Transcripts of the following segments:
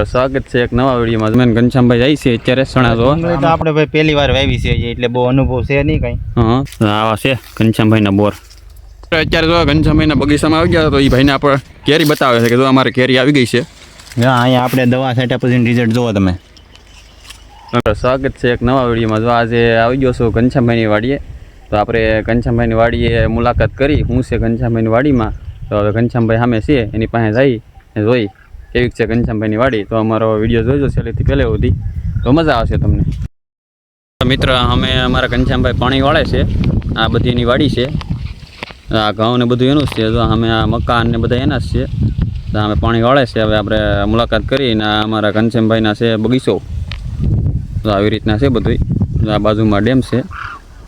સ્વાગત છે એક નવા વિડીયોમાં. મેં ઘનશ્યામભાઈ જાય છે અત્યારે સણા જો તો આપણે ભાઈ પહેલી વાર વાવી છે એટલે બહુ અનુભવ છે નહીં કઈ. હા આવા છે ઘનશ્યામભાઈના બોર. અત્યારે જો ઘનશ્યામભાઈના બગીચામાં આવી ગયા તો એ ભાઈને આપણે કેરી બતાવે છે કે જો અમારે કેરી આવી ગઈ છે. હા અહીંયા આપણે દવા છાંટ્યા પછી રિઝલ્ટ જોવો તમે. સ્વાગત છે એક નવા વિડીયોમાં. જો આજે આવી ગયો છું ઘનશ્યામભાઈની વાડીએ તો આપણે ઘનશ્યામભાઈની વાડીએ મુલાકાત કરી. હું છે ઘનશ્યામભાઈની વાડીમાં તો હવે ઘનશ્યામભાઈ સામે છે એની પાસે જઈ ને જોઈ. કેવી છે ઘનશ્યામભાઈની વાડી? તો અમારો વીડિયો જોજો છેલ્લેથી પહેલે સુધી. તો મજા આવશે તમને. મિત્ર, અમે અમારા ઘનશ્યામભાઈ પાણી વાળે છે. આ બધી એની વાડી છે. આ ઘઉં ને બધું એનું જ છે. તો અમે આ મકાન ને બધા એના જ છે. તો અમે પાણી વાળે છે. હવે આપણે મુલાકાત કરીને અમારા ઘનશ્યામભાઈના છે બગીચો. તો આવી રીતના છે બધું આ બાજુમાં ડેમ છે.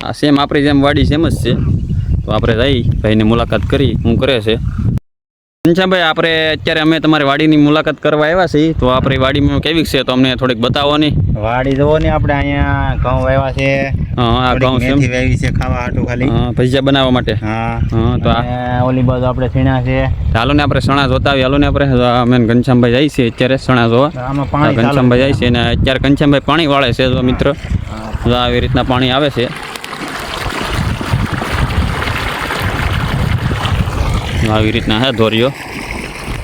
આ સેમ આપણી જેમ વાડી સેમ જ છે. તો આપણે જઈ ભાઈની મુલાકાત કરી. હું કરે છે? ઘનશ્યામભાઈ આપણે અત્યારે અમે તમારી વાડીની મુલાકાત કરવા આવ્યા છીએ. તો આપણી વાડીમાં કેવી છે તો અમને થોડીક બતાવો નહીં વાડી જુઓ ને આપણે અહીંયા ઘઉં વાવ્યા છે. હા ઘઉં મેથી વાવી છે ખાવા હાટું ખાલી. હા, ભજીયા બનાવવા માટે. હા. હા તો આ ઓલી બાજુ આપણે છીણા છે. હાલો ને આપણે સણા જોતા આવી હાલો ને આપણે. અમે ઘનશ્યામભાઈ જાય છે અત્યારે સણા જોવા. આમાં પાણી ઘનશ્યામભાઈ જાય છે અને અત્યારે ઘનશ્યામભાઈ પાણી વાળે છે મિત્ર. તો આવી રીતના પાણી આવે છે. આવી રીતના હે ધોરીઓ.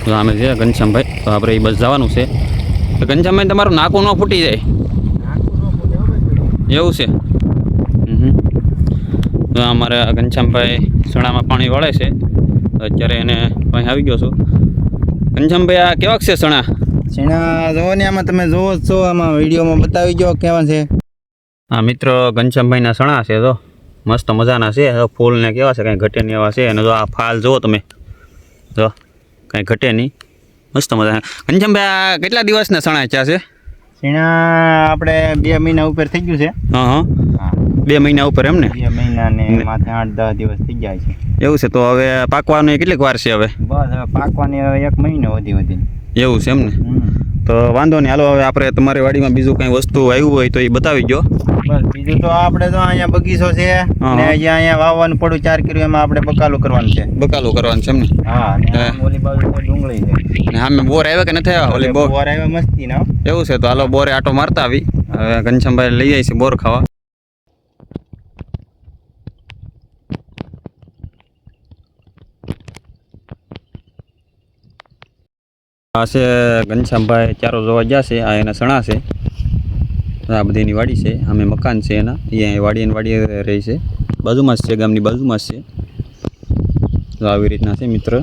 તો અમે છે ઘનશ્યામભાઈ. તો આપણે એ બસ જવાનું છે. તો ઘનશ્યામભાઈ તમારું નાકું ન ફૂટી જાય? એવું છે? તો અમારે ઘનશ્યામભાઈ સણામાં પાણી વળે છે. તો અત્યારે એને અહીં આવી ગયો છું. ઘનશ્યામભાઈ આ કેવાક છે સણા? સણા જુઓ ને આમાં તમે જોવો છો આમાં વિડીયોમાં બતાવી ગયો કેવા છે. આ મિત્રો ઘનશ્યામભાઈના સણા છે તો મસ્ત મજાના છે. ફૂલ ને કેવા છે કાંઈ ઘટે નહીં એવા છે. અને જો આ ફાલ જુઓ તમે. જો કાંઈ ઘટે નહીં. મસ્ત મજાના. આ કેટલા દિવસના સણા ચા છે? સીણા આપણે બે મહિના ઉપર થઈ ગયું છે. હા હા. હા. બે મહિના ઉપર એમ ને? બે મહિના ને માથે આઠ દસ દિવસ થઈ જાય છે. એવું છે તો હવે પાકવાનું કેટલીક વાર છે હવે? બસ હવે પાકવાની હવે એક મહિનો વધી વધી. એવું છે એમ ને? તો વાંધો નહીં. હાલો હવે આપણે તમારી વાડીમાં બીજું કંઈ વસ્તુ આવ્યું હોય તો એ બતાવી દો બસ બીજું તો આપણે તો અહીંયા બગીચો છે. ને અહીંયા અહીંયા વાવવાનું પડું ચાર કિલો એમાં આપણે બકાલું કરવાનું છે. બકાલું કરવાનું છે એમ ને? હા ને ઓલી બાજુ તો ડુંગળી છે. ને આમે બોર આવ્યા કે નથી આવ્યા? ઓલી બોર બોર આવ્યા મસ્તી ના એવું છે તો હાલો બોરે આટો મારતા આવી. હવે ઘનશ્યામભાઈ લઈ જાય છે બોર ખાવા. આ છે ઘનશ્યામભાઈ ચારો જોવા ગયા છે, આ એના સણા છે. આ બધી વાડી છે અમે મકાન છે એના અહીંયા અહીં વાડી એની વાડી રહી છે. બાજુમાં જ છે, ગામની બાજુમાં જ છે. આવી રીતના છે મિત્ર.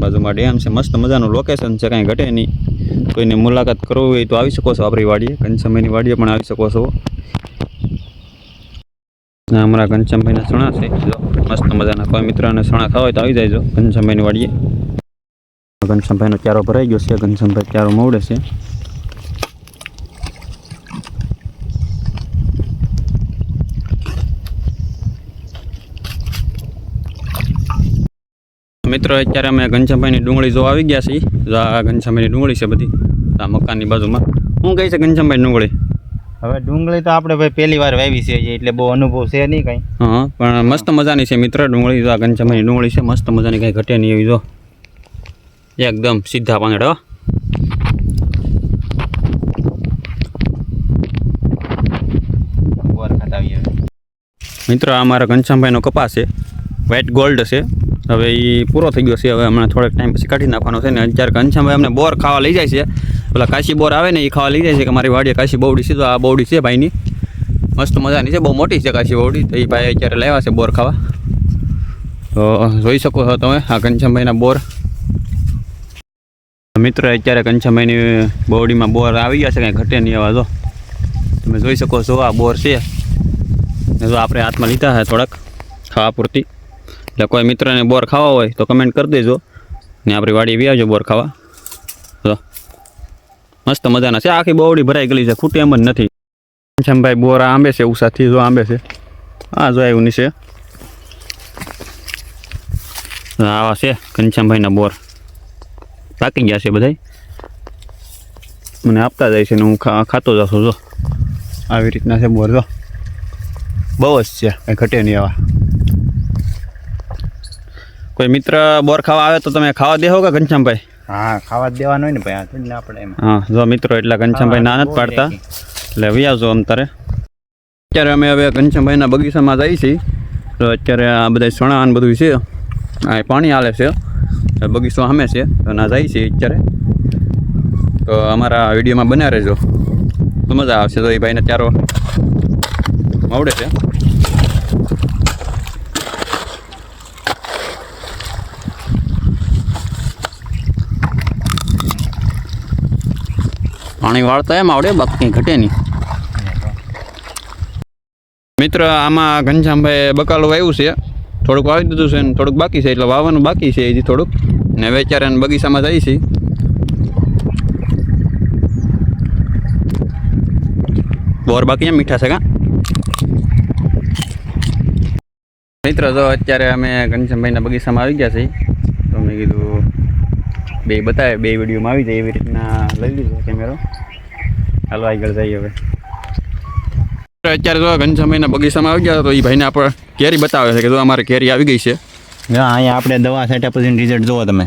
બાજુમાં ડેમ છે, મસ્ત મજાનું લોકેશન છે, કાંઈ ઘટે નહીં. કોઈને મુલાકાત કરવી હોય તો આવી શકો છો આપણી વાડીએ, ઘનશ્યામભાઈની વાડીએ પણ આવી શકો છો. અમારા ઘનશ્યામભાઈના સણા છે મસ્ત મજાના કોઈ મિત્રને સણા ખાવા હોય તો આવી જાયજો ઘનશ્યામભાઈની વાડીએ. ઘનશ્યામભાઈનો ચારો ભરાઈ ગયો છે ઘનશ્યામભાઈ ચારો મોડે છે. મિત્રો અત્યારે અમે ઘનશ્યામભાઈની ડુંગળી જોવા આવી ગયા છીએ. જો આ ઘનશ્યામભાઈની ડુંગળી છે બધી આ મકાનની બાજુમાં. શું કહે છે ઘનશ્યામભાઈ ડુંગળી? હવે ડુંગળી તો આપણે ભાઈ પહેલી વાર વાવી છે એટલે બહુ અનુભવ છે નહીં કંઈ. હા પણ મસ્ત મજાની છે મિત્ર ડુંગળી. જો આ ઘનશ્યામભાઈની ડુંગળી છે મસ્ત મજાની કાંઈ ઘટે નહીં એવી જો. એકદમ સીધા પાંદડા મિત્રો, આ મારા ઘનશ્યામભાઈનો કપાસ છે. વ્હાઇટ ગોલ્ડ છે. હવે એ પૂરો થઈ ગયો છે. હવે હમણાં થોડાક ટાઈમ પછી કાઢી નાખવાનો છે ને અત્યારે ઘનશ્યામભાઈ અમને બોર ખાવા લઈ જાય છે. પેલા કાશી બોર આવે ને એ ખાવા લઈ જાય છે કે મારી વાડીએ કાશી બહુડી છે તો આ બહુડી છે ભાઈની. મસ્ત મજાની છે, બહુ મોટી છે કાશી બહુડી તો એ ભાઈ અત્યારે લાવ્યા છે બોર ખાવા. તો જોઈ શકો છો તમે આ ઘનશ્યામભાઈના બોર. મિત્ર, અત્યારે ઘનશ્યામભાઈની બોડીમાં બોર આવી ગયા છે, કાંઈ ઘટે નહીં આવા જો. તમે જોઈ શકો છો, આ બોર છે. જો આપણે હાથમાં લીધા છે થોડાક, ખાવા પૂરતી. એટલે કોઈ મિત્રને બોર ખાવા હોય તો કમેન્ટ કરી દેજો. ને આપણી વાડી વી આવજો બોર ખાવા. જો. મસ્ત મજાના છે. આખી બોવડી ભરાઈ ગયેલી છે. ખૂટે એમ જ નથી. કંછામભાઈ બોર આ આંબે છે ઉષાથી જો આંબે છે. હા જો આવ્યું નીચે. આવા છે કંછામભાઈના બોર. પાકી ગયા છે બધાય? મને આપતા જાય છે ને હું ખાતો ખાતો જશું જો. આવી રીતના છે બોર જો. બહુ જ છે કંઈ ઘટે નહીં આવા. કોઈ મિત્ર બોર ખાવા આવે તો તમે ખાવા દેહો કે ઘનશ્યામભાઈ? હા ખાવા દેવાનું ને ભાઈ આ થોડી ના પડે એમાં. હા જો મિત્રો એટલા ઘનશ્યામભાઈ ના નથી પાડતા. એટલે વી આવજો અંતરે. અત્યારે અમે હવે ઘનશ્યામભાઈના બગીચામાં જઈએ છીએ. તો અત્યારે આ બધા સણા ને બધું છે. આ પાણી હાલે છે. બગીચો સામે છે. તો ના જાય છે અત્યારે. તો અમારા વિડીયોમાં બના રહેજો. તો મજા આવશે. તો એ ભાઈને ચારો આવડે છે. પાણી વાળતા એમ આવડે, બાકી કંઈ ઘટે નહીં. મિત્ર, આમાં ઘનશ્યામભાઈ બકાલું વાવ્યું છે. થોડુંક વાવી દીધું છે ને થોડુંક બાકી છે, એટલે વાવવાનું બાકી છે હજી થોડુંક. ને વેચારે બગીચામાં જાય છે. બોર બાકી એમ મીઠા છે કા? મિત્ર તો અત્યારે અમે ઘનશ્યામભાઈના બગીચામાં આવી ગયા છીએ, તો મેં કીધું બે બતાવે, બે વિડીયોમાં આવી જાય એવી રીતના લઈ લીધો કેમેરો. હાલો, આગળ જઈએ હવે. અત્યારે જો ઘનશ્યામભાઈના બગીચામાં આવી ગયા તો એ ભાઈને આપણે કેરી બતાવે છે કે જો અમારે કેરી આવી ગઈ છે. હા અહીંયા આપણે દવા છાંટ્યા પછી રિઝલ્ટ જુઓ તમે.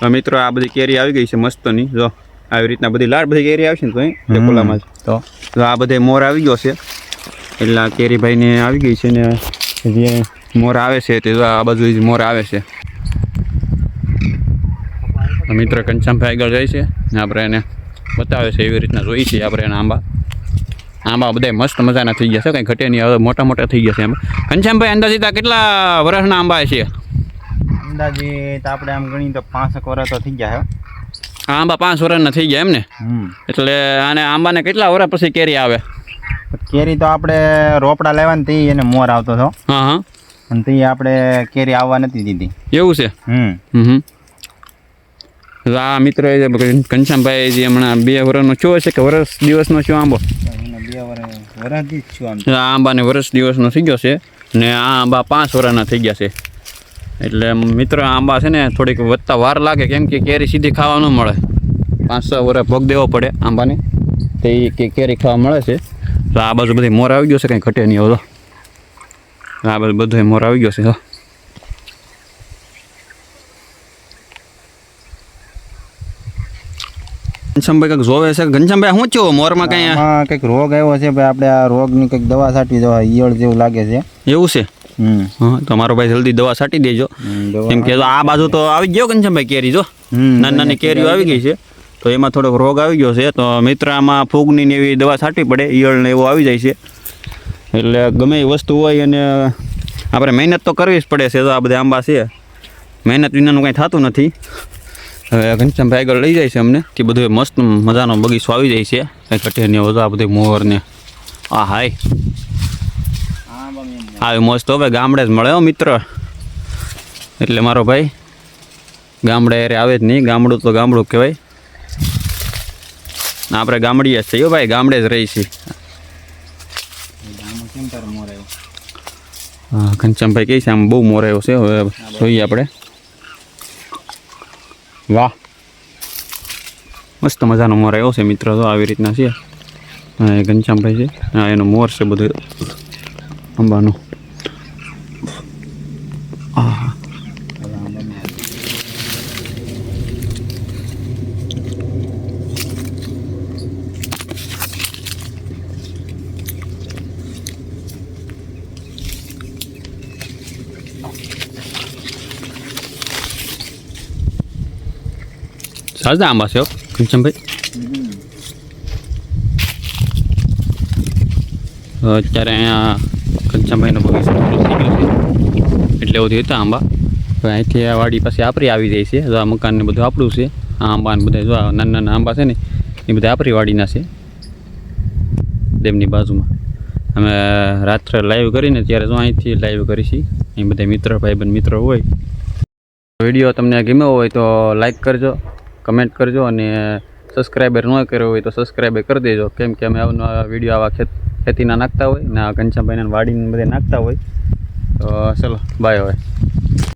તો મિત્રો આ બધી કેરી આવી ગઈ છે મસ્તની. જો આવી રીતના બધી લાડ બધી કેરી આવશે ને તો અહીં હમ. જ. તો? આ બધે મોર આવી ગયો છે. એટલે આ કેરીભાઈને આવી ગઈ છે ને જે મોર આવે છે તે જો આ બાજુ જ મોર આવે છે. મિત્ર કંચામ આગળ જાય છે ને આપણે એને બતાવે છે એવી રીતના જોઈ છે આપણે એના આંબા. આંબા બધા મસ્ત મજાના થઈ ગયા છે કંઈ ઘટે નહીં હવે મોટા મોટા થઈ ગયા છે એમ. ઘનશ્યામભાઈ અંદાજિત કેટલા વર્ષના આંબા છે? અંદાજિત આપણે આમ ગણી તો પાંસઠ વર્ષ તો થઈ ગયા હે. આંબા પાંચ વર્ષના થઈ ગયા એમ ને? એટલે આને આંબાને કેટલા વર્ષ પછી કેરી આવે? કેરી તો આપણે રોપડા લેવા ને તે એને મોર આવતો હતો. હા હા. અને તી આપણે કેરી આવવા નથી દીધી. એવું છે? હમ. હમ આ મિત્ર ઘનશ્યામભાઈ જે હમણાં બે વર્ષનો છો છે કે વર્ષ દિવસનો છો આંબો? આ આંબાને વર્ષ દિવસનો થઈ ગયો છે ને આ આંબા પાંચ વર્ષના થઈ ગયા છે. એટલે મિત્ર આંબા છે ને થોડીક વધતા વાર લાગે, કેમ કે કેરી સીધી ખાવા ન મળે. પાંચ છ વર્ષ ભોગ દેવો પડે આંબાને, તો કેરી ખાવા મળે છે. તો આ બાજુ બધી મોર આવી ગયો છે, કંઈ ઘટે નહીં હવે આ બાજુ બધો મોર આવી ગયો છે તો ઘનશ્યામભાઈ કંઈક જોવે છે? ઘનશ્યામભાઈ શું થયું? મોરમાં કઈ હા કંઈક રોગ આવ્યો છે ભાઈ આપણે આ રોગની કંઈક દવા છાંટી દવા ઈયળ જેવું લાગે છે. એવું છે? હમ. હા તો મારો ભાઈ જલ્દી દવા છાંટી દેજો. એમ કે આ બાજુ તો આવી ગયો ઘનશ્યામભાઈ કેરી જો. નાની નાની કેરીઓ આવી ગઈ છે. તો એમાં થોડોક રોગ આવી ગયો છે તો મિત્રામાં ફૂગની ને એવી દવા છાંટવી પડે ઈયળ ને એવું આવી જાય છે. એટલે ગમે એ વસ્તુ હોય અને આપણે મહેનત તો કરવી જ પડે છે તો આ બધા આંબા છે. મહેનત વિનાનું કાંઈ થતું નથી. હવે ઘનશ્યામભાઈ આગળ લઈ જાય છે અમને કે બધું મસ્ત મજાનો બગીચો આવી જાય છે. કંઈ કઠે ને બધું બધું મોર ને આ હાય. આવી મસ્ત હવે ગામડે જ મળે હો મિત્ર. એટલે મારો ભાઈ ગામડે અરે આવે જ નહીં. ગામડું તો ગામડું કહેવાય. આપણે ગામડીએ જ છીએ હો ભાઈ ગામડે જ રહી છીએ. ઘનશ્યામભાઈ કહે છે આમ બહુ મોર આવ્યો છે. હવે જોઈએ આપણે. વાહ. મસ્ત મજાનો મોર આવ્યો છે મિત્ર તો આવી રીતના છે. ઘનશ્યામભાઈ છે. એનો મોર છે બધું. અંબાનું. સાજા આંબા છે હો, ઘનશ્યામભાઈ અત્યારે અહીંયા ઘનશ્યામભાઈનો બગીચો પૂરો થઈ ગયો છે એટલે બધું હતા આંબા હવે અહીંથી આ વાડી પાસે આપરી આવી જાય છે જો આ મકાનને બધું આપણું છે આ આંબા ને બધા જો આ નાના નાના આંબા છે ને એ બધા આપરી વાડીના છે તેમની બાજુમાં અમે રાત્રે લાઈવ કરીને ત્યારે જો અહીંથી લાઈવ કરીશી અહીં બધા મિત્ર ભાઈબંધ મિત્રો હોય વીડિયો તમને ગમ્યો હોય તો લાઈક કરજો કમેન્ટ કરજો અને સબસ્ક્રાઈબર ન કર્યો હોય તો સબસ્ક્રાઈબર કરી દેજો. કેમ કે અમે આવા વીડિયો આવા ખેત, ખેતીના નાખતા હોય ને આ ઘનશ્યામભાઈના વાડીને બધે નાખતા હોય. તો, ચલો બાય હવે.